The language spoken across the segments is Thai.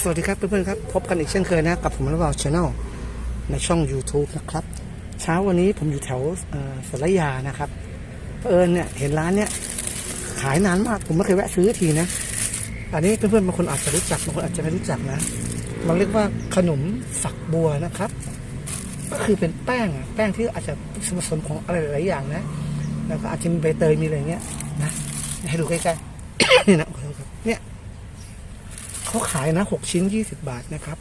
สวัสดีครับเพื่อนๆครับ พบกันอีกเช่นเคยนะกับผมระบาชาแนลในช่อง YouTube นะครับ เช้าวันนี้ผมอยู่แถวสารยานะครับเผอิญเนี่ยเห็นร้านเนี่ยขายนานมากผมไม่เคยแวะซื้อทีนะ อันนี้เพื่อนๆบางคนอาจจะรู้จักบางคนอาจจะไม่รู้จักนะ มันเรียกว่าขนมฝักบัวนะครับ ก็คือเป็นแป้งอะแป้งที่อาจจะส่วนผสมของอะไรหลายอย่างนะ แล้วก็อาจจะมีใบเตยมีอะไรเงี้ยนะให้ดูใกล้ๆนี่นะโอเคครับ เขาขายนะหกชิ้นยี่สิบบาทนะครับ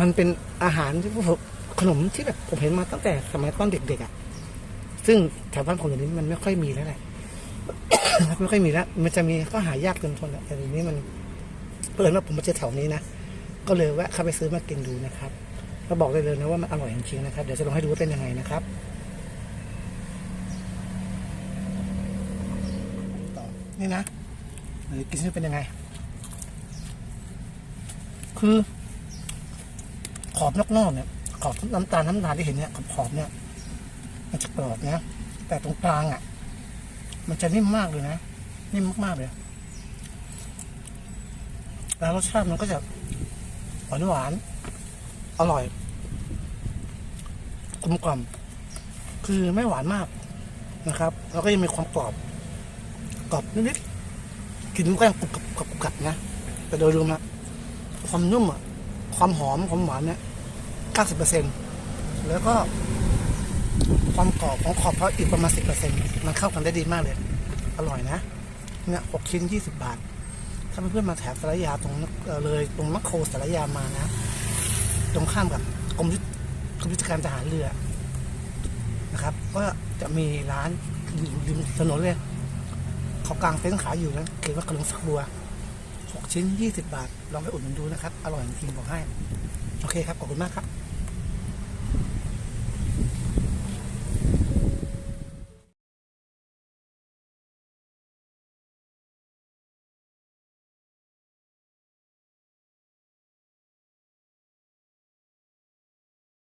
มันเป็นอาหารที่ผมขนมที่แบบผมเห็นมาตั้งแต่สมัยตอนเด็กๆอะ่ะ ซึ่งแถวบ้านผมเดี๋ยวนี้มันไม่ค่อยมีแล้วแหละไม่ค่อยมีแล้ว มันจะมีก็หายากจนทนแหละแต่เดี๋ยวนี้มันเปิดว่าผมมาเจอแถวนี้นะก็เลยแวะเข้าไปซื้อมากินดูนะครับแล้วบอกได้เลยนะว่ามันอร่อยจริงๆนะครับเดี๋ยวจะลองให้ดูว่าเป็นยังไงนะครับนี่นะกินซิเป็นยังไง คือ ขอบนอกๆเนี่ย ขอบน้ำตาลน้ำตาลที่เห็นเนี่ยขอบขอบๆเนี่ย มันจะกรอบนะ แต่ตรงกลางอะ มันจะนิ่มมากเลยนะ นิ่มมากๆเลย แล้วรสชาติมันก็จะหวานหวาน อร่อยกลมกล่อมคือไม่หวานมากนะครับ แล้วก็ยังมีความกรอบ กรอบนิดๆกินก็ยังกรุบกรับกรุบกรับนะ แต่โดยรวมนะ ความนุ่มอะความหอมความหวานเนี่ย90%แล้วก็ความกรอบของขอบเขาอีกประมาณ10%มันเข้ากันได้ดีมากเลย อร่อยนะ เนี่ย6ชิ้น20บาท ถ้าเพื่อนๆมาแถบสารยาตรงเลยตรงมัคโครสารยามานะ ตรงข้ามกับกรมยุทธกรมยุทธการทหารเรือนะครับก็จะมีร้านอยู่ริมถนนเลยเขากลางเต็นท์ขายอยู่นะเขียนว่าขนมฝักบัว 6 ชิ้น 20บบาท ลองไปอุดหนุนดูนะครับ อร่อยจริงๆบอกให้ โอเคครับ ขอบคุณมากครับ